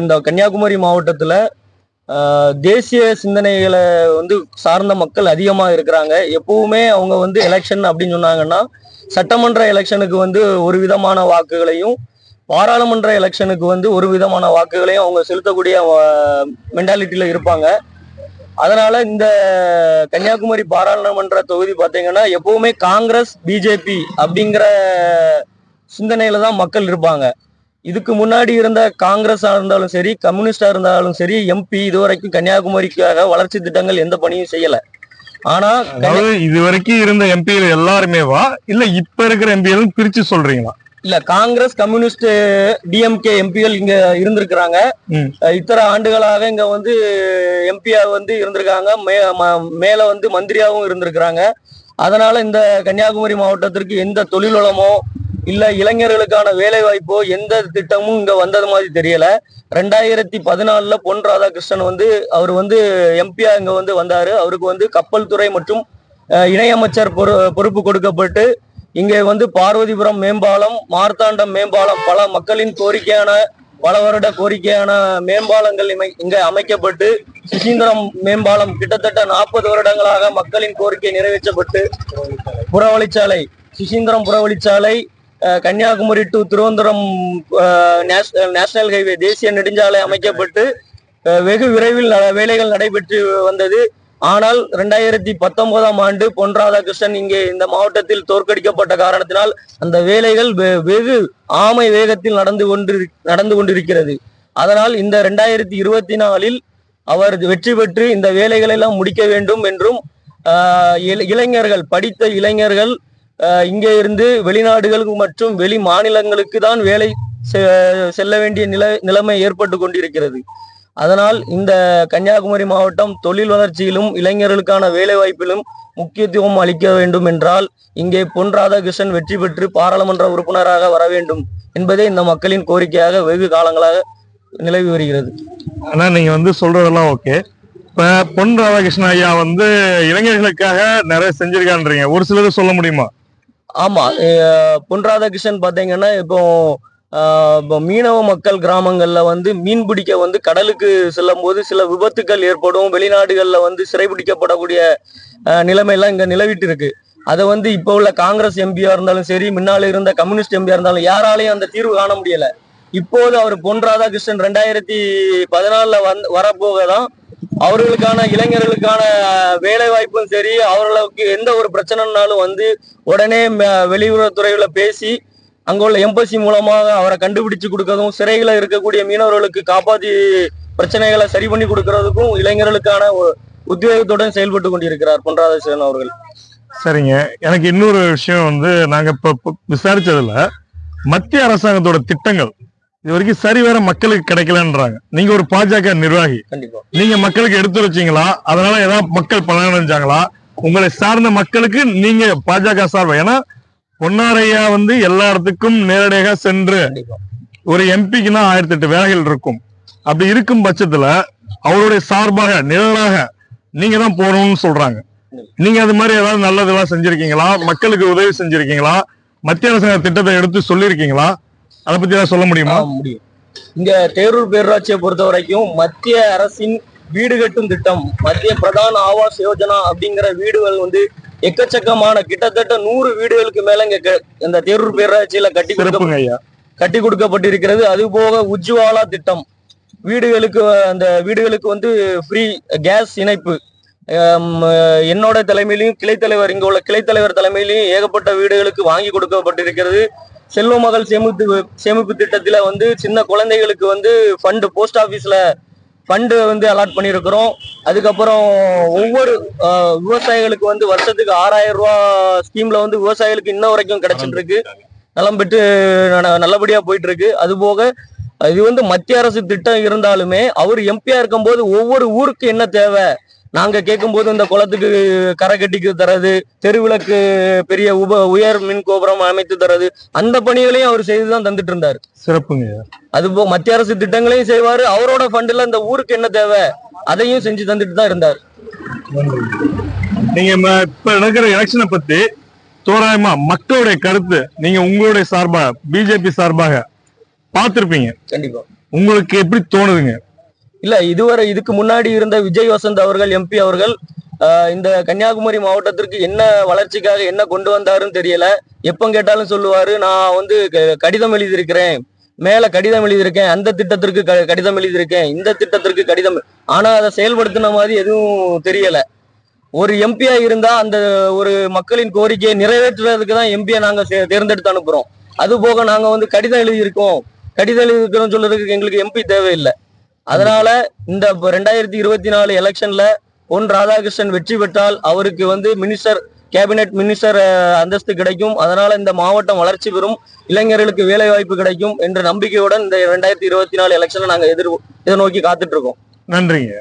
இந்த கன்னியாகுமரி மாவட்டத்துல தேசிய சிந்தனைகளை வந்து சார்ந்த மக்கள் அதிகமாக இருக்கிறாங்க. எப்பவுமே அவங்க வந்து எலெக்ஷன் அப்படின்னு சொன்னாங்கன்னா சட்டமன்ற எலெக்ஷனுக்கு வந்து ஒரு விதமான வாக்குகளையும் பாராளுமன்ற எலெக்ஷனுக்கு வந்து ஒரு விதமான வாக்குகளையும் அவங்க செலுத்தக்கூடிய மென்டாலிட்டியில இருப்பாங்க. அதனால இந்த கன்னியாகுமரி பாராளுமன்ற தொகுதி பார்த்தீங்கன்னா எப்பவுமே காங்கிரஸ் பிஜேபி அப்படிங்கிற சிந்தனையில தான் மக்கள் இருப்பாங்க. இதுக்கு முன்னாடி இருந்த காங்கிரஸா இருந்தாலும் சரி கம்யூனிஸ்டா இருந்தாலும் சரி எம்பி இதுவரைக்கும் கன்னியாகுமரிக்காக வளர்ச்சி திட்டங்கள் எந்த பணியும் செய்யல. ஆனா இது வரைக்கும் இருந்த எம்பிகள் எல்லாருமே வா இல்ல இப்ப இருக்கிற எம்பிகளும் பிரிச்சு சொல்றீங்களா? இல்ல காங்கிரஸ் கம்யூனிஸ்ட் டிஎம்கே எம்பிகள் இங்க இருந்திருக்கிறாங்க. இத்தனை ஆண்டுகளாக இங்க வந்து எம்பியா வந்து இருந்திருக்காங்க. மேல வந்து மந்திரியாவும் இருந்திருக்கிறாங்க. அதனால இந்த கன்னியாகுமரி மாவட்டத்திற்கு எந்த தொழில் வளமோ இல்ல இளைஞர்களுக்கான வேலை வாய்ப்போ எந்த திட்டமும் இங்க வந்தது மாதிரி தெரியல. ரெண்டாயிரத்தி பதினாலுல பொன் ராதாகிருஷ்ணன் வந்து அவர் வந்து எம்பியா இங்க வந்து வந்தாரு. அவருக்கு வந்து கப்பல் துறை மற்றும் இணையமைச்சர் பொறு பொறுப்பு கொடுக்கப்பட்டு இங்கே வந்து பார்வதிபுரம் மேம்பாலம் மார்த்தாண்டம் மேம்பாலம் பல மக்களின் கோரிக்கையான பல வருட கோரிக்கையான மேம்பாலங்கள் இமை- இங்க அமைக்கப்பட்டு சுசீந்திரம் மேம்பாலம் கிட்டத்தட்ட நாற்பது வருடங்களாக மக்களின் கோரிக்கை நிறைவேற்றப்பட்டு புறவழிச்சாலை Suchindram புறவழிச்சாலை Kanyakumari to Thiruvananthapuram national highway தேசிய நெடுஞ்சாலை அமைக்கப்பட்டு வெகு விரைவில் ந- வேலைகள் நடைபெற்று வந்தது. ஆனால் ரெண்டாயிரத்தி பத்தொன்பதாம் ஆண்டு பொன் ராதாகிருஷ்ணன் இங்கே இந்த மாவட்டத்தில் தோற்கடிக்கப்பட்ட காரணத்தினால் அந்த வேலைகள் வெ- வெகு ஆமை வேகத்தில் நடந்து கொண்டு நடந்து கொண்டிருக்கிறது. அதனால் இந்த ரெண்டாயிரத்தி இருபத்தி நாலில் அவர் வெற்றி பெற்று இந்த வேலைகளை எல்லாம் முடிக்க வேண்டும் என்றும் இளைஞர்கள் படித்த இளைஞர்கள் இங்கே இருந்து வெளிநாடுகளுக்கு மற்றும் வெளி மாநிலங்களுக்கு தான் வேலை செ- செல்ல வேண்டிய நில நிலைமை ஏற்பட்டு கொண்டிருக்கிறது. அதனால் இந்த கன்னியாகுமரி மாவட்டம் தொழில் வளர்ச்சியிலும் இளைஞர்களுக்கான வேலை வாய்ப்பிலும் முக்கியத்துவம் அளிக்க வேண்டும் என்றால் இங்கே பொன் ராதாகிருஷ்ணன் வெற்றி பெற்று பாராளுமன்ற உறுப்பினராக வர வேண்டும் என்பதே இந்த மக்களின் கோரிக்கையாக வெகு காலங்களாக நிலவி வருகிறது. ஆனால் நீங்க வந்து சொல்றதெல்லாம் ஓகே. இப்போ பொன் ராதாகிருஷ்ணன் ஐயா வந்து இளைஞர்களுக்காக நிறைய செஞ்சிருக்கான்றீங்க. ஒரு சிலது சொல்ல முடியுமா? ஆமா பொன் ராதாகிருஷ்ணன் பாத்தீங்கன்னா இப்போ இப்போ மீனவ மக்கள் கிராமங்கள்ல வந்து மீன் பிடிக்க வந்து கடலுக்கு செல்லும் போது சில விபத்துக்கள் ஏற்படும். வெளிநாடுகள்ல வந்து சிறைபிடிக்கப்படக்கூடிய நிலைமையெல்லாம் இங்க நிலவிட்டு இருக்கு அதை வந்து இப்போ உள்ள காங்கிரஸ் எம்பியா இருந்தாலும் சரி முன்னால இருந்த கம்யூனிஸ்ட் எம்பியா இருந்தாலும் யாராலையும் அந்த தீர்வு காண முடியல. இப்போது அவர் பொன் ராதாகிருஷ்ணன் ரெண்டாயிரத்தி பதினாலுல வந்து வரப்போக தான் அவர்களுக்கான இளைஞர்களுக்கான வேலை வாய்ப்பும் சரி அவர்களுக்கு எந்த ஒரு பிரச்சனைனாலும் வந்து உடனே ம- வெளியுறவுத்துறையில பேசி அங்குள்ள எம்பசி மூலமாக அவரை கண்டுபிடிச்சு கொடுக்கறதும் சிறையில இருக்கக்கூடிய மீனவர்களுக்கு காப்பாத்தி பிரச்சனைகளை சரி பண்ணி கொடுக்கறதுக்கும் இளைஞர்களுக்கான உத்வேகத்துடன் செயல்பட்டு கொண்டிருக்கிறார் பொன் அவர்கள். சரிங்க. எனக்கு இன்னொரு விஷயம் வந்து நாங்க இப்போ இப்ப விசாரிச்சதுல மத்திய அரசாங்கத்தோட திட்டங்கள் இது வரைக்கும் சரி வேற மக்களுக்கு கிடைக்கலன்றாங்க. நீங்க ஒரு பாஜக நிர்வாகி. கண்டிப்பா. நீங்க மக்களுக்கு எடுத்து வச்சீங்களா? அதனால ஏதாவது மக்கள் பலனடைஞ்சாங்களா? உங்களை சார்ந்த மக்களுக்கு நீங்க பாஜக சார்பா? ஏன்னா பொன்னாரையா வந்து எல்லா இடத்துக்கும் நேரடியாக சென்று ஒரு எம்பிக்குன்னா ஆயிரத்தி எட்டு வேலைகள் இருக்கும். அப்படி இருக்கும் பட்சத்துல அவருடைய சார்பாக நிழலாக நீங்க தான் போகணும்னு சொல்றாங்க. நீங்க அது மாதிரி ஏதாவது நல்லதெல்லாம் செஞ்சிருக்கீங்களா? மக்களுக்கு உதவி செஞ்சிருக்கீங்களா? மத்திய அரசாங்க திட்டத்தை எடுத்து சொல்லியிருக்கீங்களா? அதை பத்தி ஏதாவது சொல்ல முடியுமா? முடியும். இங்க தேரூர் பேரூராட்சியை பொறுத்த வரைக்கும் மத்திய அரசின் வீடு கட்டும் திட்டம் மத்திய பிரதான் ஆவாஸ் யோஜனா அப்படிங்கிற வீடுகள் வந்து எக்கச்சக்கமான கிட்டத்தட்ட நூறு வீடுகளுக்கு மேல இங்க இந்த தேரூர் பேரூராட்சியில கட்டி கட்டி கொடுக்கப்பட்டிருக்கிறது. அது போக உஜ்வாலா திட்டம். வீடுகளுக்கு அந்த வீடுகளுக்கு வந்து ஃப்ரீ கேஸ் இணைப்பு. என்னோட தலைமையிலையும் கிளை தலைவர் இங்க உள்ள கிளை தலைவர் தலைமையிலையும் ஏகப்பட்ட வீடுகளுக்கு வாங்கி கொடுக்கப்பட்டிருக்கிறது. செல்வ மகள் சேமிப்பு சேமிப்பு திட்டத்தில் வந்து சின்ன குழந்தைகளுக்கு வந்து ஃபண்டு போஸ்ட் ஆஃபீஸில் ஃபண்டு வந்து அலாட் பண்ணியிருக்கிறோம் அதுக்கப்புறம் ஒவ்வொரு விவசாயிகளுக்கு வந்து வருஷத்துக்கு ஆறாயிரம் ரூபா ஸ்கீம்ல வந்து விவசாயிகளுக்கு இன்ன வரைக்கும் கிடைச்சிட்டு இருக்கு நலம் பெற்று ந- நல்லபடியா போயிட்டு இருக்கு அது போக இது வந்து மத்திய அரசு திட்டம் இருந்தாலுமே அவர் எம்பியா இருக்கும்போது ஒவ்வொரு ஊருக்கு என்ன தேவை? நாங்க கேட்கும்போது இந்த குளத்துக்கு கரை கட்டிக்கு தரது தெருவிளக்கு பெரிய உப உயர் மின் கோபுரம் அமைத்து தரது அந்த பணிகளையும் அவர் செய்துதான் தந்துட்டு இருந்தாரு சிறப்புங்க. அது போக மத்திய அரசு திட்டங்களையும் செய்வாரு அவரோட ஃபண்டுல இந்த ஊருக்கு என்ன தேவை அதையும் செஞ்சு தந்துட்டு தான் இருந்தார். நீங்க இப்ப நடக்கிற எலெக்ஷனை பத்தி தோராயமா மக்களுடைய கருத்து நீங்க உங்களுடைய சார்பாக பிஜேபி சார்பாக பார்த்திருப்பீங்க. கண்டிப்பா. உங்களுக்கு எப்படி தோணுதுங்க? இல்ல இதுவரை இதுக்கு முன்னாடி இருந்த விஜய் வசந்த் அவர்கள் எம்பி அவர்கள் இந்த கன்னியாகுமரி மாவட்டத்திற்கு என்ன வளர்ச்சிக்காக என்ன கொண்டு வந்தாருன்னு தெரியல. எப்போ கேட்டாலும் சொல்லுவாரு நான் வந்து க- கடிதம் எழுதியிருக்கிறேன். மேல கடிதம் எழுதியிருக்கேன். அந்த திட்டத்திற்கு கடிதம் எழுதியிருக்கேன். இந்த திட்டத்திற்கு கடிதம் ஆனா அதை செயல்படுத்தின மாதிரி எதுவும் தெரியல. ஒரு எம்பியா இருந்தா அந்த ஒரு மக்களின் கோரிக்கையை நிறைவேற்றுறதுக்கு தான் எம்பியை நாங்க தேர்ந்தெடுத்து அனுப்புறோம். அது போக நாங்க வந்து கடிதம் எழுதியிருக்கோம். கடிதம் எழுதியிருக்கிறோம் சொல்றதுக்கு எங்களுக்கு எம்பி தேவையில்லை. அதனால இந்த ரெண்டாயிரத்தி இருபத்தி நாலு எலெக்ஷன்ல பொன் ராதாகிருஷ்ணன் வெற்றி பெற்றால் அவருக்கு வந்து மினிஸ்டர் கேபினெட் மினிஸ்டர் அந்தஸ்து கிடைக்கும். அதனால இந்த மாவட்டம் வளர்ச்சி பெறும். இளைஞர்களுக்கு வேலை வாய்ப்பு கிடைக்கும் என்ற நம்பிக்கையுடன் இந்த ரெண்டாயிரத்தி இருபத்தி நாலு எலெக்ஷனை நாங்க எதிர் எதிர்நோக்கி காத்துட்டு இருக்கோம். நன்றிங்க.